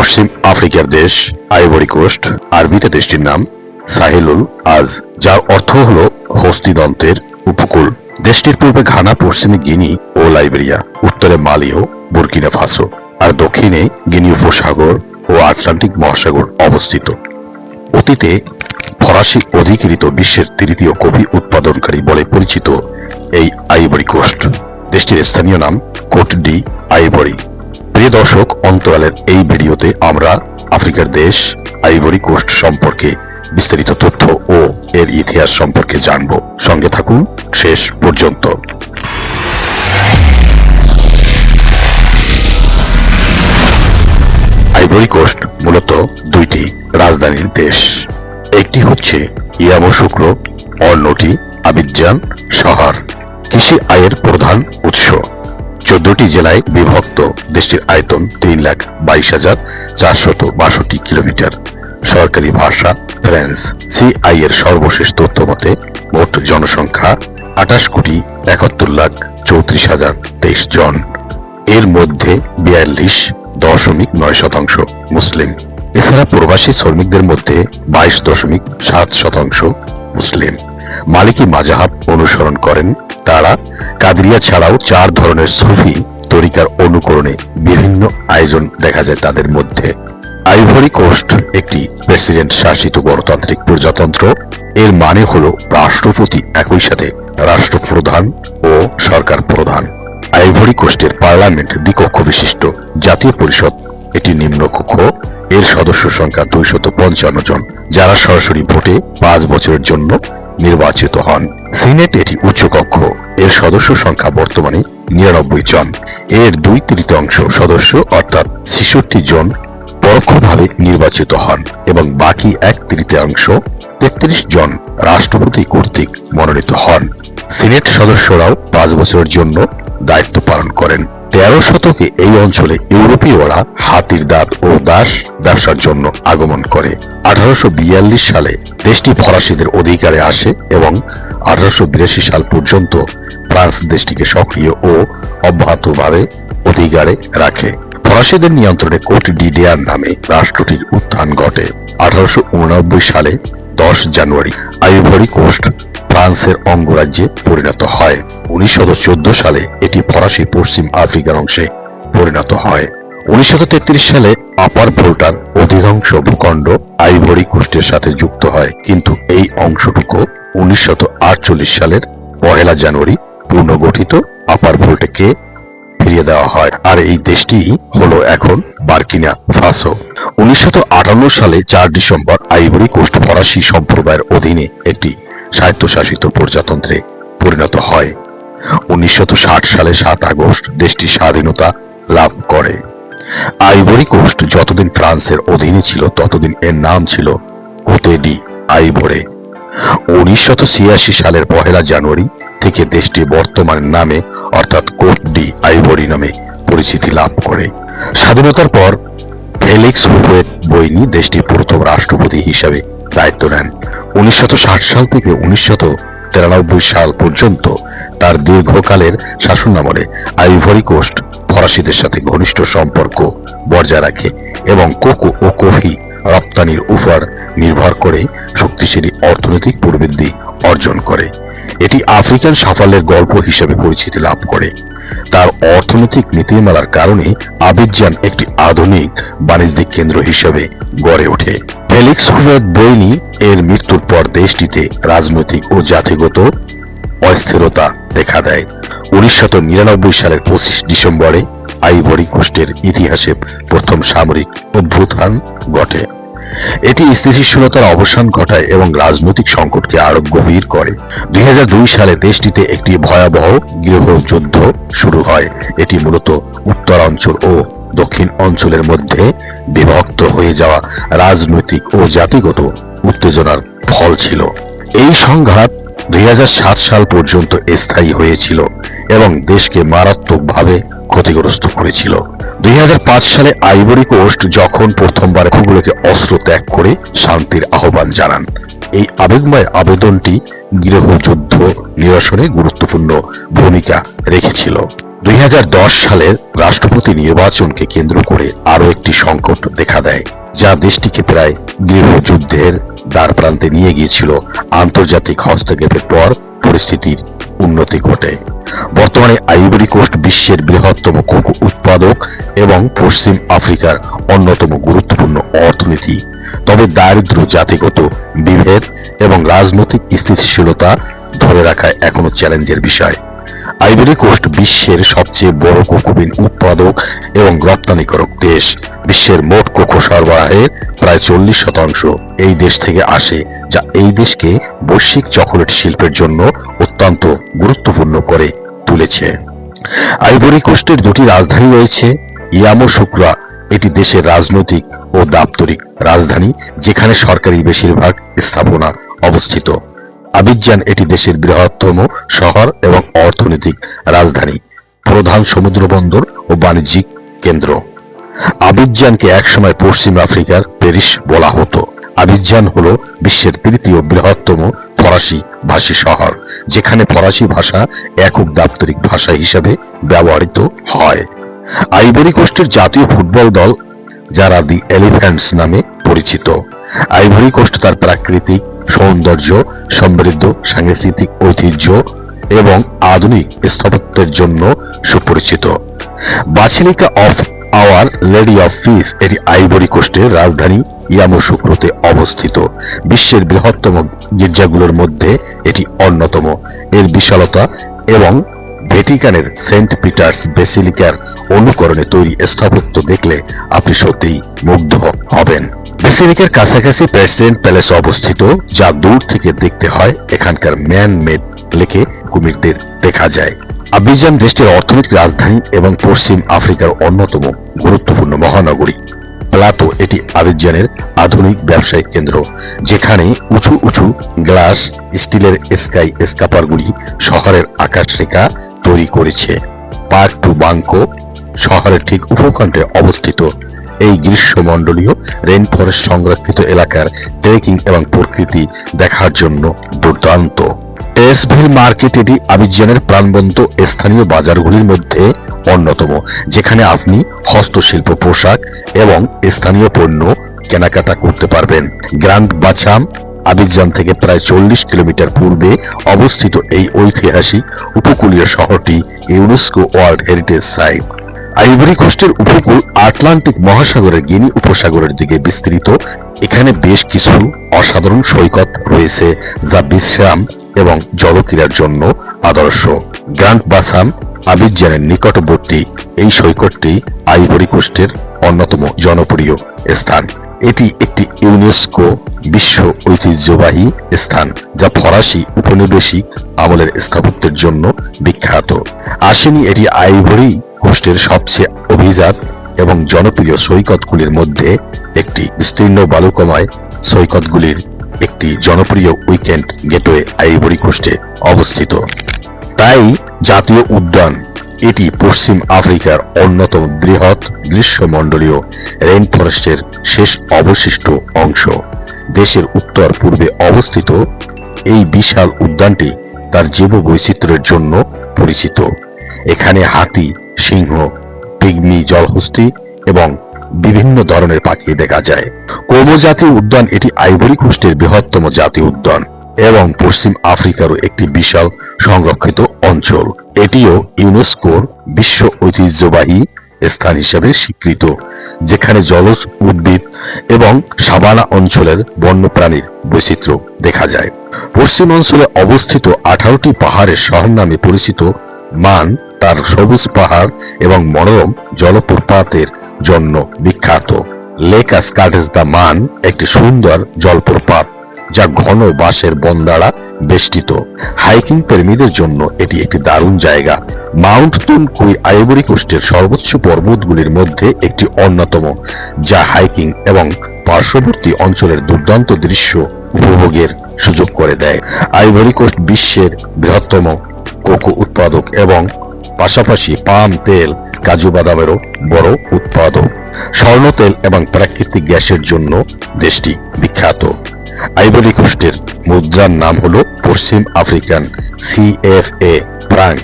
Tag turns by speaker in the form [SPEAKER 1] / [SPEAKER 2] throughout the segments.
[SPEAKER 1] পশ্চিম আফ্রিকার দেশ আইভরি কোস্ট আরবিতে দেশটির নাম সাহেলুল আজ যার অর্থ হল হস্তিদন্তের উপকূল দেশটির পূর্বে ঘানা পশ্চিমে গিনি ও লাইবেরিয়া উত্তরে মালি ও বুর্কিনা ফাসো আর দক্ষিণে গিনি উপসাগর ও আটলান্টিক মহাসাগর অবস্থিত অতীতে ফরাসি অধিকৃত বিশ্বের তৃতীয় কফি উৎপাদনকারী বলে পরিচিত এই আইভরি কোস্ট দেশটির স্থানীয় নাম কোট ডি আইভরি প্রিয় দর্শক অন্তরালের এই ভিডিওতে আমরা আফ্রিকার দেশ আইভরি কোস্ট সম্পর্কে বিস্তারিত তথ্য ও এর ইতিহাস সম্পর্কে জানব সঙ্গে থাকুন শেষ পর্যন্ত আইভরি কোস্ট মূলত দুইটি রাজধানীর দেশ একটি হচ্ছে ইয়াম শুক্র অন্যটি আবিজান শহর কৃষি আয়ের প্রধান উৎস চোদ্দটি জেলায় বিভক্ত দেশটির আয়তন তিন লাখ বাইশ হাজার চারশত বাষট্টি কিলোমিটার সরকারি ভাষা ফ্রেন্স সিআই এর সর্বশেষ তথ্য মতে মোট জনসংখ্যা আঠাশ কোটি একাত্তর লাখ চৌত্রিশ হাজার তেইশ জন এর মধ্যে বিয়াল্লিশ দশমিক নয় শতাংশ মুসলিম এছাড়া প্রবাসী শ্রমিকদের মধ্যে বাইশ দশমিক সাত শতাংশ মুসলিম মালিকী মাজাহাব অনুসরণ করেন তারা কাদরিয়া ছাড়াও চার ধরনের সুফি তরিকার অনুকরণে বিভিন্ন আয়োজন দেখা যায় তাদের মধ্যে আইভরি কোস্ট একটি প্রেসিডেন্ট শাসিত গণতান্ত্রিক প্রজাতন্ত্র এর মানে হল রাষ্ট্রপতি একই সাথে রাষ্ট্রপ্রধান ও সরকার প্রধান আইভরি কোস্টের পার্লামেন্ট দ্বিকক্ষ বিশিষ্ট জাতীয় পরিষদ এটি নিম্নকক্ষ এর সদস্য সংখ্যা দুইশত পঞ্চান্ন জন যারা সরাসরি ভোটে পাঁচ বছরের জন্য নির্বাচিত হন সিনেট এটি উচ্চকক্ষ এর সদস্য সংখ্যা বর্তমানে নিরানব্বই জন এর দুই তৃতীয়াংশ সদস্য অর্থাৎ ছেষট্টি জন পরোক্ষভাবে নির্বাচিত হন এবং বাকি এক তৃতীয়াংশ তেত্রিশ জন রাষ্ট্রপতি কর্তৃক মনোনীত হন সিনেট সদস্যরাও পাঁচ বছরের জন্য দায়িত্ব পালন করেন তেরো শতকে এই অঞ্চলে ইউরোপীয়রা হাতির দাঁত ও দাস ব্যবসার জন্য আগমন করে আঠারোশো সালে দেশটি ফরাসিদের অধিকারে আসে এবং আঠারোশো সাল পর্যন্ত ফ্রান্স দেশটিকে সক্রিয় ও অব্যাহতভাবে অধিকারে রাখে ফরাসিদের নিয়ন্ত্রণে কোট ডিডিয়ার নামে রাষ্ট্রটির উত্থান ঘটে আঠারোশো সালে দশ জানুয়ারি আইভরি কোস্ট ফ্রান্সের অঙ্গরাজ্যে পরিণত হয় উনিশশো সালে এটি ফরাসি পশ্চিম আফ্রিকার অংশে পরিণত হয় উনিশশো সালে আপার ভোল্টার অধিকাংশ ভূখণ্ড আইভরি কোষ্ঠের সাথে যুক্ত হয় কিন্তু এই অংশটুকু উনিশশো সালের পহেলা জানুয়ারি পুনর্গঠিত আপার ভোল্টেকে ফিরিয়ে দেওয়া হয় আর এই দেশটি হলো এখন বার্কিনা ফাসো উনিশশো সালে চার ডিসেম্বর আইভরি কোষ্ঠ ফরাসি সম্প্রদায়ের অধীনে এটি স্বায়ত্তশাসিত প্রজাতন্ত্রে পরিণত হয় উনিশশো সালে সাত আগস্ট দেশটি স্বাধীনতা লাভ করে আইভরি কোস্ট যতদিন ফ্রান্সের অধীনে ছিল ততদিন এর নাম ছিল কোতেডি আইভরে উনিশশো সালের পহেলা জানুয়ারি থেকে দেশটি বর্তমান নামে অর্থাৎ কোট ডি আইভরি নামে পরিচিতি লাভ করে স্বাধীনতার পর ফেলিক্স হুয়েট বইনি দেশটির প্রথম রাষ্ট্রপতি হিসাবে দায়িত্ব নেন উনিশ সাল থেকে উনিশ তিরানব্বই সাল পর্যন্ত তার দীর্ঘকালের শাসন আমলে আইভরি কোস্ট ফরাসিদের সাথে ঘনিষ্ঠ সম্পর্ক বজায় রাখে এবং কোকো ও কফি রপ্তানির উপর নির্ভর করে শক্তিশালী অর্থনৈতিক প্রবৃদ্ধি অর্জন করে এটি আফ্রিকার সাফল্যের গল্প হিসেবে পরিচিতি লাভ করে তার অর্থনৈতিক নীতিমালার কারণে আবিজান একটি আধুনিক বাণিজ্যিক কেন্দ্র হিসেবে গড়ে ওঠে ফেলিক্স হুভেদ বৈনি এর মৃত্যুর পর দেশটিতে রাজনৈতিক ও জাতিগত অস্থিরতা দেখা দেয় উনিশশো সালের পঁচিশ ডিসেম্বরে আইভরি কোস্টের ইতিহাসে প্রথম সামরিক অভ্যুত্থান ঘটে এটি স্থিতিশীলতার অবসান ঘটায় এবং রাজনৈতিক সংকটকে আরো গভীর করে দুই সালে দেশটিতে একটি ভয়াবহ গৃহযুদ্ধ শুরু হয় এটি মূলত উত্তরাঞ্চল ও দক্ষিণ অঞ্চলের মধ্যে বিভক্ত হয়ে যাওয়া রাজনৈতিক ও জাতিগত উত্তেজনার ফল ছিল এই সংঘাত দুই সাল পর্যন্ত স্থায়ী হয়েছিল এবং দেশকে মারাত্মকভাবে ক্ষতিগ্রস্ত করেছিল দুই সালে আইবরি কোস্ট যখন প্রথমবার খুগুলোকে অস্ত্র ত্যাগ করে শান্তির আহ্বান জানান এই আবেগময় আবেদনটি গৃহযুদ্ধ নিরসনে গুরুত্বপূর্ণ ভূমিকা রেখেছিল দুই সালের রাষ্ট্রপতি নির্বাচনকে কেন্দ্র করে আরও একটি সংকট দেখা দেয় যা দেশটিকে প্রায় গৃহযুদ্ধের দ্বার প্রান্তে নিয়ে গিয়েছিল আন্তর্জাতিক হস্তক্ষেপের পর পরিস্থিতির উন্নতি ঘটে বর্তমানে আইভরি কোস্ট বিশ্বের বৃহত্তম কোকো উৎপাদক এবং পশ্চিম আফ্রিকার অন্যতম গুরুত্বপূর্ণ অর্থনীতি তবে দারিদ্র জাতিগত বিভেদ এবং রাজনৈতিক স্থিতিশীলতা ধরে রাখা এখনো চ্যালেঞ্জের বিষয় আইভরি কোস্ট বিশ্বের সবচেয়ে বড় কোকোবিন উৎপাদক এবং রপ্তানিকারক দেশ বিশ্বের মোট কোকো সরবরাহের প্রায় চল্লিশ শতাংশ এই দেশ থেকে আসে যা এই দেশকে বৈশ্বিক চকোলেট শিল্পের জন্য অত্যন্ত গুরুত্বপূর্ণ করে তুলেছে আইভরি কোস্টের দুটি রাজধানী রয়েছে ইয়ামো শুক্রা এটি দেশের রাজনৈতিক ও দাপ্তরিক রাজধানী যেখানে সরকারি বেশিরভাগ স্থাপনা অবস্থিত আবিজ্ঞান এটি দেশের বৃহত্তম শহর এবং অর্থনৈতিক রাজধানী প্রধান সমুদ্র বন্দর ও বাণিজ্যিক কেন্দ্র আবিজ্ঞানকে একসময় পশ্চিম আফ্রিকার প্যারিস বলা হতো আবিজান হল বিশ্বের তৃতীয় বৃহত্তম ফরাসি ভাষী শহর যেখানে ফরাসি ভাষা একক দাপ্তরিক ভাষা হিসাবে ব্যবহৃত হয় আইবেরি কোষ্ঠের জাতীয় ফুটবল দল যারা দি এলিফ্যান্টস নামে পরিচিত আইভরি কোস্ট তার প্রাকৃতিক সৌন্দর্য সমৃদ্ধ সাংস্কৃতিক ঐতিহ্য এবং আধুনিক স্থাপত্যের জন্য সুপরিচিত basilica of our lady of peace এটি আইবরি কোস্টের রাজধানী ইয়ামুসুক্রোতে অবস্থিত বিশ্বের বৃহত্তম গির্জাগুলোর মধ্যে এটি অন্যতম এর বিশালতা এবং ভেটিকানের সেন্ট পিটার্স বেসিলিকার অনুকরণে তৈরি স্থাপত্য দেখলে আপনি সত্যিই মুগ্ধ হবেন বেসিলিকার কাছাকাছি প্রেসিডেন্ট প্যালেস অবস্থিত যা দূর থেকে দেখতে হয় এখানকার ম্যান মেড লেখে কুমিরদের দেখা যায় আবিজান দেশটির অর্থনৈতিক রাজধানী এবং পশ্চিম আফ্রিকার অন্যতম গুরুত্বপূর্ণ মহানগরী প্লাতো এটি আবিজানের আধুনিক ব্যবসায়িক কেন্দ্র যেখানে উঁচু উঁচু গ্লাস স্টিলের স্কাই স্কাপারগুলি শহরের আকাশরেখা তৈরি করেছে পার্ক টু বাংকো শহরের ঠিক উপকণ্ঠে অবস্থিত এই গ্রীষ্মমণ্ডলীয় রেন ফরেস্ট সংরক্ষিত এলাকার ট্রেকিং এবং প্রকৃতি দেখার জন্য দুর্দান্ত টেসভিল মার্কেট এটি আবিজনের প্রাণবন্ত স্থানীয় বাজারগুলির মধ্যে অন্যতম যেখানে আপনি হস্তশিল্প পোশাক এবং স্থানীয় পণ্য কেনাকাটা করতে পারবেন গ্রান্ড বাছাম আবিজান থেকে প্রায় চল্লিশ কিলোমিটার পূর্বে অবস্থিত এই ঐতিহাসিক উপকূলীয় শহরটি UNESCO world heritage site Ivory কোস্টের উপকূল আটলান্টিক মহাসাগরের গিনি উপসাগরের দিকে বিস্তৃত এখানে বেশ কিছু অসাধারণ সৈকত রয়েছে যা বিশ্রাম এবং জলক্রীড়ার জন্য আদর্শ গ্রান্ড বাসাম আবিজ্জানের নিকটবর্তী এই সৈকতটি আইভরি কোস্টের অন্যতম জনপ্রিয় স্থান এটি একটি ইউনেস্কো বিশ্ব ঐতিহ্যবাহী স্থান যা ফরাসি উপনিবেশিক আমলের স্থাপত্যের জন্য বিখ্যাত আসেনি এটি আইভরি কোস্টের সবচেয়ে অভিজাত এবং জনপ্রিয় সৈকতগুলির মধ্যে একটি বিস্তীর্ণ বালুকময় সৈকতগুলির একটি জনপ্রিয় উইকেন্ড গেটওয়ে আইভরি কোস্টে অবস্থিত তাই জাতীয় উদ্যান এটি পশ্চিম আফ্রিকার অন্যতম বৃহৎ গ্রীষ্মমণ্ডলীয় রেন ফরেস্টের শেষ অবশিষ্ট অংশ দেশের উত্তর পূর্বে অবস্থিত এই বিশাল উদ্যানটি তার জীব বৈচিত্র্যের জন্য পরিচিত এখানে হাতি সিংহ পিগমি জলহস্তি এবং বিভিন্ন ধরনের পাখি দেখা যায় কোমো জাতীয় উদ্যান এটি আইভরি কোস্টের বৃহত্তম জাতীয় উদ্যান এবং পশ্চিম আফ্রিকারও একটি বিশাল সংরক্ষিত অঞ্চল এটিও ইউনেস্কোর বিশ্ব ঐতিহ্যবাহী স্থান হিসেবে স্বীকৃত যেখানে জলজ উদ্ভিদ এবং সাবানা অঞ্চলের বন্যপ্রাণীর বৈচিত্র্য দেখা যায় পশ্চিম অঞ্চলে অবস্থিত আঠারোটি পাহাড়ের শহর নামে পরিচিত মান তার সবুজ পাহাড় এবং মনোরম জলপ্রপাতের জন্য বিখ্যাত লেক স্কাটেস দ্য মান একটি সুন্দর জলপ্রপাত যা ঘন বাঁশের বন দ্বারা বেষ্টিত হাইকিং প্রেমীদের জন্য এটি একটি দারুণ জায়গা মাউন্ট কুই আইবরি কোস্টের সর্বোচ্চ পর্বতগুলির মধ্যে একটি অন্যতম যা হাইকিং এবং পার্শ্ববর্তী অঞ্চলের দুর্দান্ত দৃশ্য উপভোগের সুযোগ করে দেয় আইভরি কোস্ট বিশ্বের বৃহত্তম কোকো উৎপাদক এবং পাশাপাশি পাম তেল কাজু বাদামেরও বড় উৎপাদক স্বর্ণ তেল এবং প্রাকৃতিক গ্যাসের জন্য দেশটি বিখ্যাত আইভরি কোস্টের মুদ্রার নাম হল পশ্চিম আফ্রিকান সিএফএ ফ্রাঙ্ক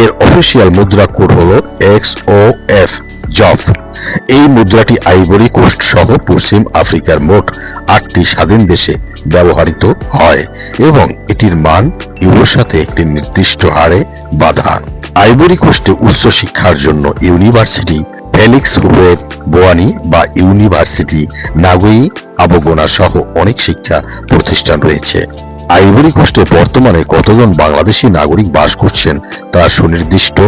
[SPEAKER 1] এর অফিসিয়াল মুদ্রা কোড হল এক্স ও এফ জফ এই মুদ্রাটি আইভরি কোস্ট সহ পশ্চিম আফ্রিকার মোট আটটি স্বাধীন দেশে ব্যবহৃত হয় এবং এটির মান ইউরোর সাথে একটি নির্দিষ্ট হারে বাধা আইভরি কোস্টে উচ্চশিক্ষার জন্য ইউনিভার্সিটি ফেলিক্স হুবের বোয়ানি বা ইউনিভার্সিটি নাগুই আবগোনা সহ অনেক শিক্ষা প্রতিষ্ঠান রয়েছে আইভরি কোস্টে বর্তমানে কতজন বাংলাদেশি নাগরিক বাস করছেন তার সুনির্দিষ্ট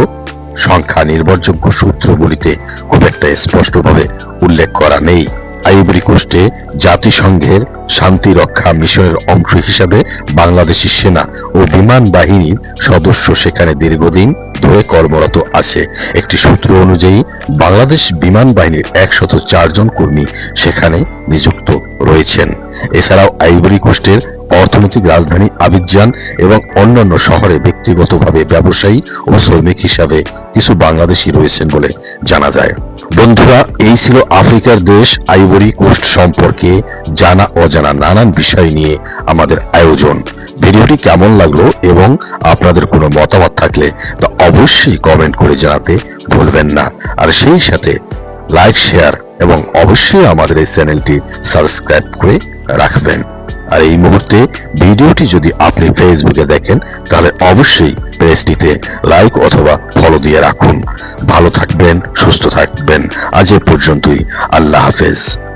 [SPEAKER 1] সংখ্যা নির্ভরযোগ্য সূত্রগুলিতে খুব একটা স্পষ্টভাবে উল্লেখ করা নেই আইবরি কোস্টে জাতিসংঘের শান্তি রক্ষা মিশনের অংশ হিসাবে বাংলাদেশি সেনা ও বিমান বাহিনীর সদস্য সেখানে দীর্ঘদিন ধরে কর্মরত আছে একটি সূত্র অনুযায়ী বাংলাদেশ বিমান বাহিনীর একশত চারজন কর্মী সেখানে নিযুক্ত রয়েছেন এছাড়াও আইবরি কোস্টের অর্থনৈতিক রাজধানী আবিজান এবং অন্যান্য শহরে ব্যক্তিগতভাবে ব্যবসায়ী ও শ্রমিক হিসাবে কিছু বাংলাদেশি রয়েছেন বলে জানা যায় বন্ধুরা এই ছিল আফ্রিকার দেশ আইভরি কোস্ট সম্পর্কে জানা অজানা নানান বিষয় নিয়ে আমাদের আয়োজন ভিডিওটি কেমন লাগলো এবং আপনাদের কোনো মতামত থাকলে তা অবশ্যই কমেন্ট করে জানাতে ভুলবেন না আর সেই সাথে লাইক শেয়ার এবং অবশ্যই আমাদের এই চ্যানেলটি সাবস্ক্রাইব করে রাখবেন আর এই মুহূর্তে ভিডিওটি যদি আপনি ফেসবুকে দেখেন তাহলে অবশ্যই পেজটিতে লাইক অথবা ফলো দিয়ে রাখুন ভালো থাকবেন সুস্থ থাকবেন আজ এ পর্যন্তই আল্লাহ হাফেজ